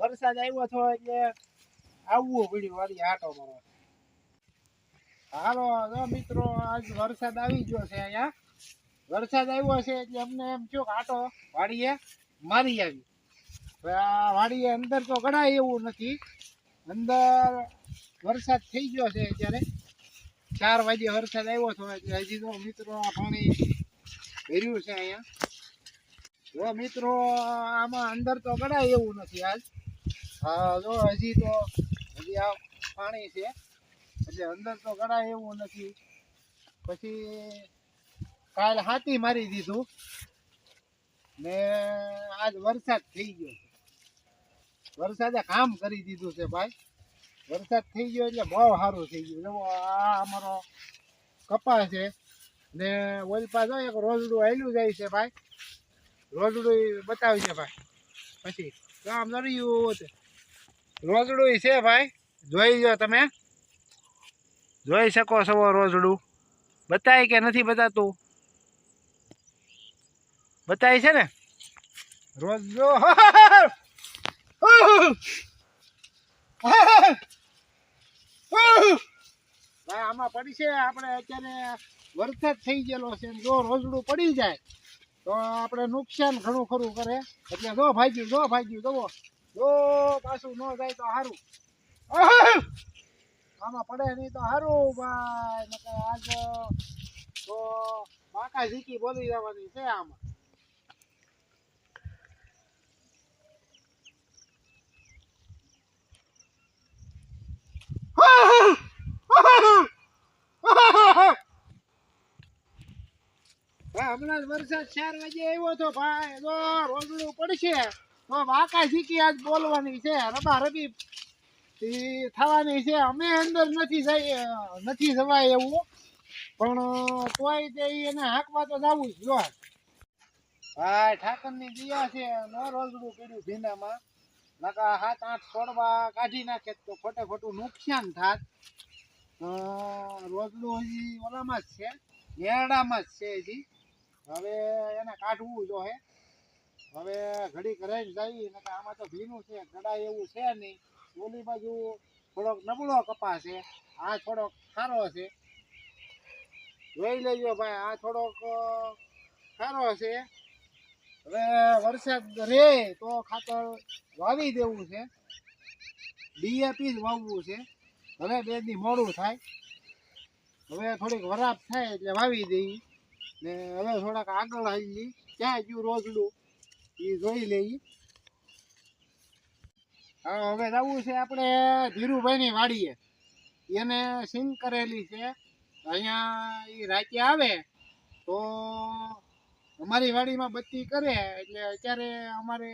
વરસાદ આવ્યો હતો એટલે આવવું પડ્યું વાડીએ આટો મારો હાલો મિત્રો, આજ વરસાદ આવી ગયો છે અહીંયા. વરસાદ આવ્યો છે એટલે અમને એમ થયો આટો વાડીએ મારી આવી. વાડીએ અંદર તો ગળાય એવું નથી. અંદર વરસાદ થઈ ગયો છે અત્યારે. ચાર વાગે વરસાદ આવ્યો હતો હજી તો મિત્રો પાણી ભર્યું છે અહીંયા. જો મિત્રો, આમાં અંદર તો ગળાય એવું નથી આજ હા, જો હજી તો હજી આ પાણી છે. એટલે અંદર તો ગળાય એવું નથી. પછી કાલ હાથી મારી દીધું. ને આજ વરસાદ થઈ ગયો વરસાદે કામ કરી દીધું છે ભાઈ. વરસાદ થઈ ગયો એટલે બહુ સારું થઈ ગયું. જો આ અમારો કપા છે. ને ઓલપા જો એક રોજડું આવેલું જાય છે ભાઈ. રોજડું બતાવી છે ભાઈ. પછી કામ આમ નર્યું રોજડું છે ભાઈ. જોઈ જો તમે. જોઈ શકો છો રોજડું. બતાય કે નથી બતાતું? બતાય છે ને? રોજડો. ભાઈ, આમાં પડી છે. આપણે અત્યારે વરસાદ થઈ ગયેલો છે. જો રોજડું પડી જાય. તો આપણે નુકસાન ઘણું ખરું કરે. એટલે જો ભાગ્યું જો ભાગ્યું, જુઓ. જો પાછું ન જાય તો સારું આમાં પડે નહીં તો સારું ભાઈ. નકર આજ તો બાકા ઝીકી બોલી જવાની છે આમાં. ભાઈ હમણાં વરસાદ ચાર વાગે આવ્યો તો ભાઈ જો રોજડું પડશે. તો વાકા શીખી આજ બોલવાની છે, રબા રબી થવાની છે. અમે અંદર નથી જઈ નથી જવાય એવું. પણ તોય તે એને હાંકવા તો જવું જ, જો. ભાઈ ઠાકરની દિયા છે, નો રોજડું પીડ્યું ભીંડામાં નકા હાથ આઠ છોડવા કાઢી નાખે તો ખોટે ખોટું નુકસાન થાત. રોજડું હજી ઓલામાં જ છે ઘેરડામાં જ છે હજી. હવે એને કાઢવું જો હે. હવે ઘડી કરાઈને જઈ નકર આમાં તો ભીનું છે ગડાય એવું છે નહીં. ઓલી બાજુ થોડોક નબળો કપા છે. આ થોડોક સારો છે. જોઈ લેજો ભાઈ, આ થોડોક સારો છે. હવે વરસાદ રે તો ખાતર વાવી દેવું છે. ડીએપી જ વાવવું છે. ભલે બે દી મોડું થાય. હવે થોડીક વરાપ થાય એટલે વાવી દઈએ. ને હવે થોડાક આગળ આવી ક્યાં ગયું રોજડું? એ જોઈ લઈએ. હા, હવે જવું છે આપણે ધીરુભાઈની વાડીએ. એને સિંગ કરેલી છે. અહીંયા એ રાતે આવે તો અમારી વાડીમાં બત્તી કરે એટલે અત્યારે અમારે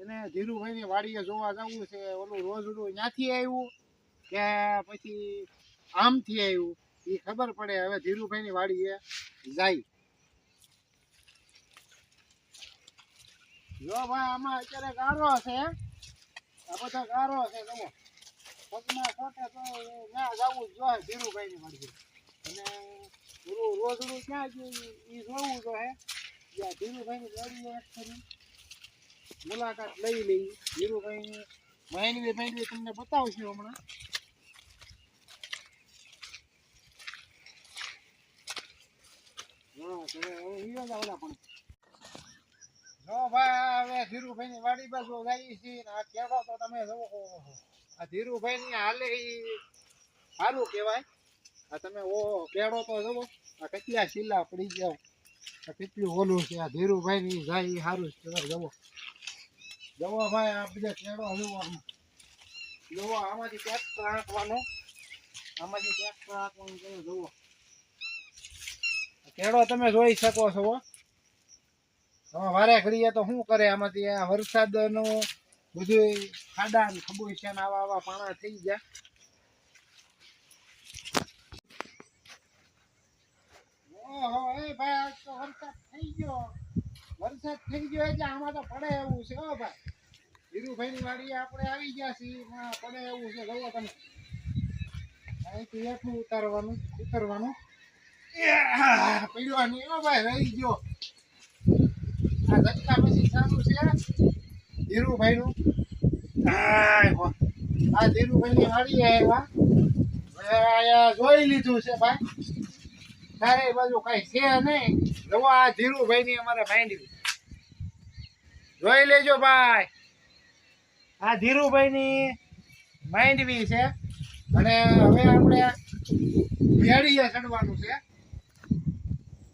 એને ધીરુભાઈની વાડીએ જોવા જવું છે. ઓલું રોજડું ત્યાંથી આવ્યું કે પછી આમથી આવ્યું? એ ખબર પડે હવે ધીરુભાઈની વાડીએ જાય. જો ભાઈ, આમાં અત્યારે ગારો છે. આ બધા ગારો છે, તમે પગમાં છોટે તો ના જવું જોઈએ ધીરુભાઈની વાડીએ. અને ઓલું રોજડું ક્યાં ગયું એ જોવું જોઈએ. જ્યાં ધીરુભાઈની વાડીએ એક મુલાકાત લઈ લઈ ધીરુભાઈની. માંડવી માંડવી તમને બતાવશું હમણાં હા તમે હવે ઈયો જ ભાઈ હવે ધીરુભાઈની વાડી બાજુ જઈએ છીએ ને આ કેળો તો તમે જોવો. આ ધીરુભાઈની હાલે ઈ સારું કહેવાય. આ તમે ઓ કેળો તો જોવો. આ કેટલા શીલા પડી ગયા. આ કેટલું ઓલું છે. આ ધીરુભાઈની જાય એ સારું કહેવાય. જવો. જવો ભાઈ, આ બધા કેળો જોવો જવો, આમાંથી ટ્રેક્ટર આંકવાનો આમાંથી ટ્રેક્ટર આંકવાનું જોવો. કેળો તમે જોઈ શકો છો. વારે ઘડીએ તો શું કરે આમાંથી? આ વરસાદનું બધું ખાડા ને ખબું છે ને આવા આવા પાણા થઈ ગયા. ઓહો, એ ભાઈ, આજ તો વરસાદ થઈ ગયો. વરસાદ થઈ ગયો એટલે આમાં તો પડે એવું છે, હો ભાઈ. ધીરુભાઈની વાડીએ આપણે આવી ગયા છીએ પડે એવું છે. જોવો તમે. અહીંથી એટલું ઉતારવાનું, ઉતરવાનું. પડ્યો નહીં ભાઈ રહી ગયો આ ઝટકા પછી સારું છે ધીરુભાઈનું આય હો. આ ધીરુભાઈની વાડી આવ્યા હવે અહીંયા જોઈ લીધું છે ભાઈ એ બાજુ કઈ છે નહીં જોવા આ ધીરુભાઈની અમારે માંડવી જોઈ લેજો ભાઈ આ ધીરુભાઈની માંડવી છે અને હવે આપણે ભેળીએ ચડવાનું છે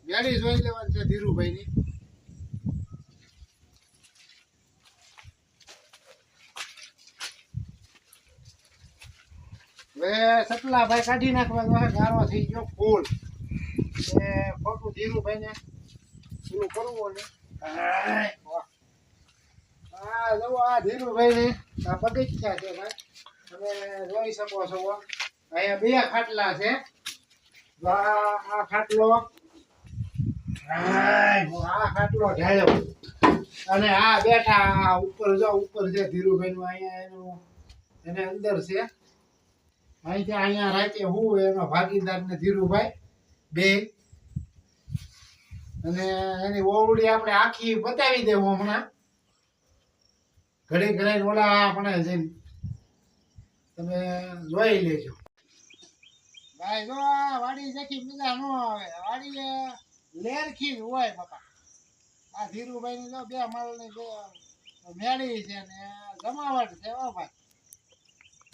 મેળી જોઈ લેવાની છે ધીરુભાઈની. હવે સટલા ભાઈ કાઢી નાખવા ગારો થઈ ગયો ફૂલ. એ ખોટું ધીરુભાઈને પૂરું કરવું ને આય, વાહ. આ જુઓ આ ધીરુભાઈને આ બગીચા છે ભાઈ. તમે જોઈ શકો છો અહીંયા બે ખાટલા છે. આ ખાટલો ઢાળ્યો. અને આ બેઠા ઉપર જો, ઉપર છે ધીરુભાઈનું અહીંયા એનું, એને અંદર છે. અહીંથી અહીંયા રાતે હું, એનો ભાગીદાર ને ધીરુભાઈ, બે. અને એની ઓવડી આપણે આખી બતાવી દેવું હમણાં. ઘડી ઘડી ઓલા આપણે જઈને તમે જોઈ લેજો. ભાઈ જો, વાડી જખી મજા ન આવે. વાડી લેરખી હોય બાપા. આ ધીરુભાઈ ની જો બે માળની બે મેળી છે ને જમાવટ છે હો ભાઈ.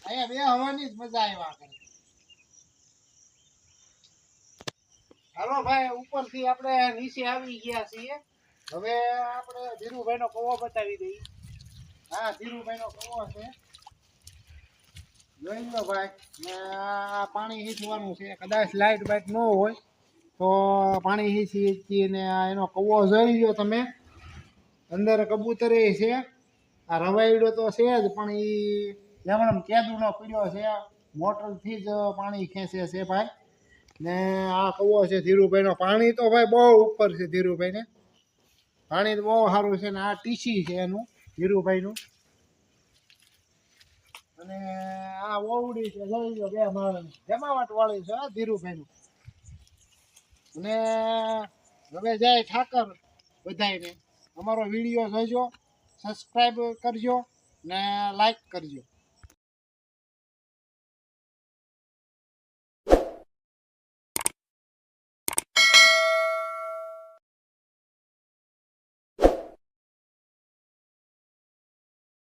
અહીંયા બે હવાની જ મજા આવ્યા કરે. હાલો ભાઈ, ઉપરથી આપણે નીચે આવી ગયા છીએ. હવે આપણે ધીરુભાઈનો કવો બતાવી દઈએ. હા, ધીરુભાઈનો કવો છે. જોઈ લો ભાઈ, ને આ પાણી હીચવાનું છે. કદાચ લાઇટ બાઈટ ન હોય. તો પાણી હીચી હીચી ને એનો કવો જોઈ લો તમે. અંદર કબૂતરે છે. આ રવાયડો તો છે જ, પણ એ એમણે કેદુનો પીડ્યો છે. મોટરથી જ પાણી ખેંચે છે ભાઈ. ને આ કવો છે ધીરુભાઈનો. પાણી તો ભાઈ બહુ ઉપર છે ધીરુભાઈને. પાણી તો બહુ સારું છે ને આ ટીસી છે એનું, ધીરુભાઈનું. અને આ ઓવડી છે, જોઈ લો બે માણસ જમાવટ વાળી છે ધીરુભાઈનું. અને હવે જાય ઠાકર બધાને અમારો વીડિયો જોજો સબસ્ક્રાઈબ કરજો ને લાઈક કરજો.